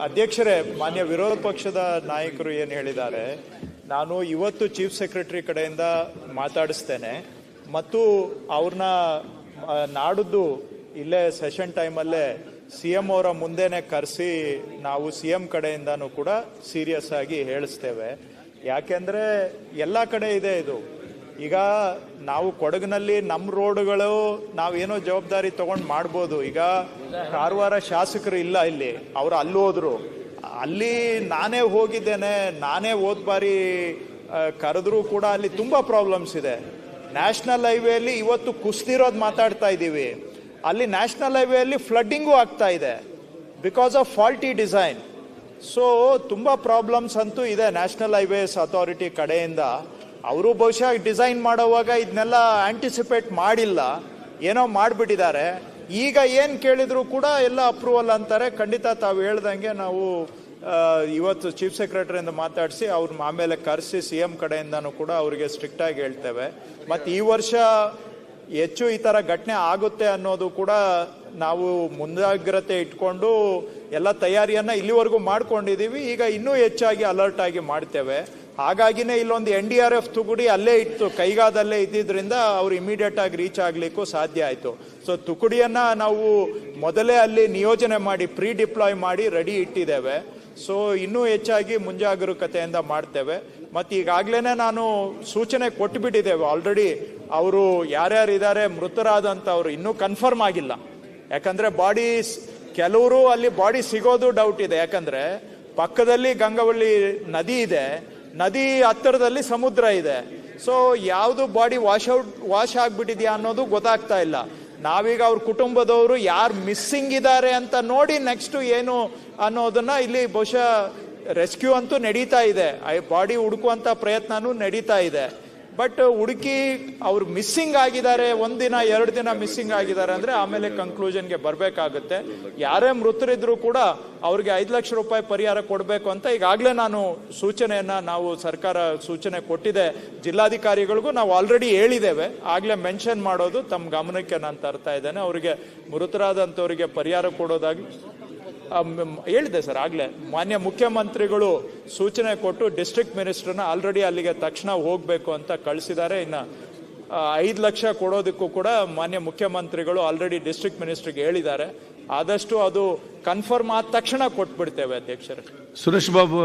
ಅಧ್ಯಕ್ಷರೇ, ಮಾನ್ಯ ವಿರೋಧ ಪಕ್ಷದ ನಾಯಕರು ಏನು ಹೇಳಿದ್ದಾರೆ, ನಾನು ಇವತ್ತು ಚೀಫ್ ಸೆಕ್ರೆಟರಿ ಕಡೆಯಿಂದ ಮಾತಾಡಿಸ್ತೇನೆ. ಮತ್ತು ಅವ್ರನ್ನ ನಾಡಿದ್ದು ಇಲ್ಲೇ ಸೆಷನ್ ಟೈಮಲ್ಲೇ ಸಿ ಎಂ ಅವರ ಮುಂದೆನೆ ಕರೆಸಿ ನಾವು ಸಿ ಎಂ ಕಡೆಯಿಂದನೂ ಕೂಡ ಸೀರಿಯಸ್ ಆಗಿ ಹೇಳಿಸ್ತೇವೆ. ಯಾಕೆಂದ್ರೆ, ಎಲ್ಲ ಕಡೆ ಇದೆ ಇದು. ಈಗ ನಾವು ಕೊಡಗಿನಲ್ಲಿ ನಮ್ಮ ರೋಡ್ಗಳು ನಾವೇನೋ ಜವಾಬ್ದಾರಿ ತಗೊಂಡು ಮಾಡ್ಬೋದು. ಈಗ ಕಾರವಾರ ಶಾಸಕರು ಇಲ್ಲ ಇಲ್ಲಿ. ಅವರು ಅಲ್ಲಿ ಹೋದ್ರು. ಅಲ್ಲಿ ನಾನೇ ಹೋಗಿದ್ದೇನೆ, ನಾನೇ ಹೋದ ಬಾರಿ ಕರೆದ್ರೂ ಕೂಡ ಅಲ್ಲಿ ತುಂಬ ಪ್ರಾಬ್ಲಮ್ಸ್ ಇದೆ. ನ್ಯಾಷನಲ್ ಹೈವೇಲಿ ಇವತ್ತು ಕುಸ್ತಿರೋದು ಮಾತಾಡ್ತಾ ಇದ್ದೀವಿ. ಅಲ್ಲಿ ನ್ಯಾಷನಲ್ ಹೈವೇಲಿ ಫ್ಲಡ್ಡಿಂಗು ಆಗ್ತಾ ಇದೆ because of faulty design so ತುಂಬ ಪ್ರಾಬ್ಲಮ್ಸ್ ಅಂತೂ ಇದೆ ನ್ಯಾಷನಲ್ ಹೈವೇಸ್ ಅಥಾರಿಟಿ ಕಡೆಯಿಂದ. ಅವರು ಬಹುಶಃ ಡಿಸೈನ್ ಮಾಡೋವಾಗ ಇದನ್ನೆಲ್ಲ ಆಂಟಿಸಿಪೇಟ್ ಮಾಡಿಲ್ಲ. ಏನೋ ಮಾಡಿಬಿಟ್ಟಿದ್ದಾರೆ. ಈಗ ಏನು ಕೇಳಿದ್ರು ಕೂಡ ಎಲ್ಲ ಅಪ್ರೂವಲ್ ಅಂತಾರೆ. ಖಂಡಿತ ತಾವು ಹೇಳ್ದಂಗೆ ನಾವು ಇವತ್ತು ಚೀಫ್ ಸೆಕ್ರೆಟರಿಯಿಂದ ಮಾತಾಡಿಸಿ ಅವ್ರ ಆಮೇಲೆ ಕರೆಸಿ ಸಿ ಎಂ ಕಡೆಯಿಂದನೂ ಕೂಡ ಅವರಿಗೆ ಸ್ಟ್ರಿಕ್ಟ್ ಆಗಿ ಹೇಳ್ತೇವೆ. ಮತ್ತು ಈ ವರ್ಷ ಹೆಚ್ಚು ಈ ತರ ಘಟನೆ ಆಗುತ್ತೆ ಅನ್ನೋದು ಕೂಡ ನಾವು ಮುಂಜಾಗ್ರತೆ ಇಟ್ಕೊಂಡು ಎಲ್ಲ ತಯಾರಿಯನ್ನ ಇಲ್ಲಿವರೆಗೂ ಮಾಡ್ಕೊಂಡಿದೀವಿ ಈಗ ಇನ್ನೂ ಹೆಚ್ಚಾಗಿ ಅಲರ್ಟ್ ಆಗಿ ಮಾಡ್ತೇವೆ. ಹಾಗಾಗಿನೇ ಇಲ್ಲೊಂದು ಎನ್ ಡಿ ಆರ್ ಎಫ್ ತುಗುಡಿ ಅಲ್ಲೇ ಇತ್ತು, ಕೈಗಾದಲ್ಲೇ ಇದ್ದಿದ್ರಿಂದ ಅವ್ರು ಇಮಿಡಿಯೇಟ್ ಆಗಿ ರೀಚ್ ಆಗ್ಲಿಕ್ಕೂ ಸಾಧ್ಯ ಆಯ್ತು. ಸೊ ತುಕುಡಿಯನ್ನ ನಾವು ಮೊದಲೇ ಅಲ್ಲಿ ನಿಯೋಜನೆ ಮಾಡಿ ಪ್ರೀ ಡಿಪ್ಲಾಯ್ ಮಾಡಿ ರೆಡಿ ಇಟ್ಟಿದ್ದೇವೆ. ಸೊ ಇನ್ನೂ ಹೆಚ್ಚಾಗಿ ಮುಂಜಾಗರೂಕತೆಯಿಂದ ಮಾಡ್ತೇವೆ. ಮತ್ತು ಈಗಾಗಲೇ ನಾನು ಸೂಚನೆ ಕೊಟ್ಟುಬಿಟ್ಟಿದ್ದೇವೆ ಆಲ್ರೆಡಿ ಅವರು ಯಾರ್ಯಾರು ಇದ್ದಾರೆ ಮೃತರಾದಂಥವ್ರು ಇನ್ನೂ ಕನ್ಫರ್ಮ್ ಆಗಿಲ್ಲ. ಯಾಕಂದ್ರೆ ಬಾಡಿ ಕೆಲವರು ಅಲ್ಲಿ ಬಾಡಿ ಸಿಗೋದು ಡೌಟ್ ಇದೆ. ಯಾಕಂದ್ರೆ ಪಕ್ಕದಲ್ಲಿ ಗಂಗವಳ್ಳಿ ನದಿ ಇದೆ. ನದಿ ಹತ್ತಿರದಲ್ಲಿ ಸಮುದ್ರ ಇದೆ. ಸೊ ಯಾವುದು ಬಾಡಿ ವಾಶ್ ಔಟ್ ವಾಶ್ ಆಗ್ಬಿಟ್ಟಿದ್ಯಾ ಅನ್ನೋದು ಗೊತ್ತಾಗ್ತಾ ಇಲ್ಲ. ನಾವೀಗ ಅವ್ರ ಕುಟುಂಬದವರು ಯಾರು ಮಿಸ್ಸಿಂಗ್ ಇದ್ದಾರೆ ಅಂತ ನೋಡಿ ನೆಕ್ಸ್ಟ್ ಏನು ಅನ್ನೋದನ್ನ ಇಲ್ಲಿ ಬಹುಶಃ ರೆಸ್ಕ್ಯೂ ಅಂತೂ ನಡೀತಾ ಇದೆ. ಬಾಡಿ ಹುಡುಕುವಂತ ಪ್ರಯತ್ನನೂ ನಡೀತಾ ಇದೆ. ಬಟ್ ಹುಡುಕಿ ಅವ್ರು ಮಿಸ್ಸಿಂಗ್ ಆಗಿದ್ದಾರೆ. ಒಂದಿನ ಎರಡು ದಿನ ಮಿಸ್ಸಿಂಗ್ ಆಗಿದ್ದಾರೆ ಅಂದ್ರೆ ಆಮೇಲೆ ಕನ್ಕ್ಲೂಷನ್ಗೆ ಬರಬೇಕಾಗುತ್ತೆ. ಯಾರೇ ಮೃತರಿದ್ರು ಕೂಡ ಅವ್ರಿಗೆ ಐದು ಲಕ್ಷ ರೂಪಾಯಿ ಪರಿಹಾರ ಕೊಡಬೇಕು ಅಂತ ಈಗಾಗಲೇ ನಾನು ಸೂಚನೆಯನ್ನ ನಾವು ಸರ್ಕಾರ ಸೂಚನೆ ಕೊಟ್ಟಿದೆ. ಜಿಲ್ಲಾಧಿಕಾರಿಗಳಿಗೂ ನಾವು ಆಲ್ರೆಡಿ ಹೇಳಿದ್ದೇವೆ. ಆಗ್ಲೇ ಮೆನ್ಷನ್ ಮಾಡೋದು ತಮ್ಮ ಗಮನಕ್ಕೆ ನಾನು ತರ್ತಾ ಇದ್ದೇನೆ. ಅವರಿಗೆ ಮೃತರಾದಂಥವರಿಗೆ ಪರಿಹಾರ ಕೊಡೋದಾಗಿ. ಹೇಳಿದೆ ಸರ್, ಆಗ್ಲೇ. ಮಾನ್ಯ ಮುಖ್ಯಮಂತ್ರಿಗಳು ಸೂಚನೆ ಕೊಟ್ಟು ಡಿಸ್ಟ್ರಿಕ್ಟ್ ಮಿನಿಸ್ಟರ್ನ ಆಲ್ರೆಡಿ ಅಲ್ಲಿಗೆ ತಕ್ಷಣ ಹೋಗಬೇಕು ಅಂತ ಕಳಿಸಿದ್ದಾರೆ. ಇನ್ನು ಐದು ಲಕ್ಷ ಕೊಡೋದಕ್ಕೂ ಕೂಡ ಮಾನ್ಯ ಮುಖ್ಯಮಂತ್ರಿಗಳು ಆಲ್ರೆಡಿ ಡಿಸ್ಟ್ರಿಕ್ಟ್ ಮಿನಿಸ್ಟರ್ಗೆ ಹೇಳಿದ್ದಾರೆ. ಆದಷ್ಟು ಅದು ಕನ್ಫರ್ಮ್ ಆದ ತಕ್ಷಣ ಕೊಟ್ಬಿಡ್ತೇವೆ ಅಧ್ಯಕ್ಷರೇ. ಸುರೇಶ್ ಬಾಬು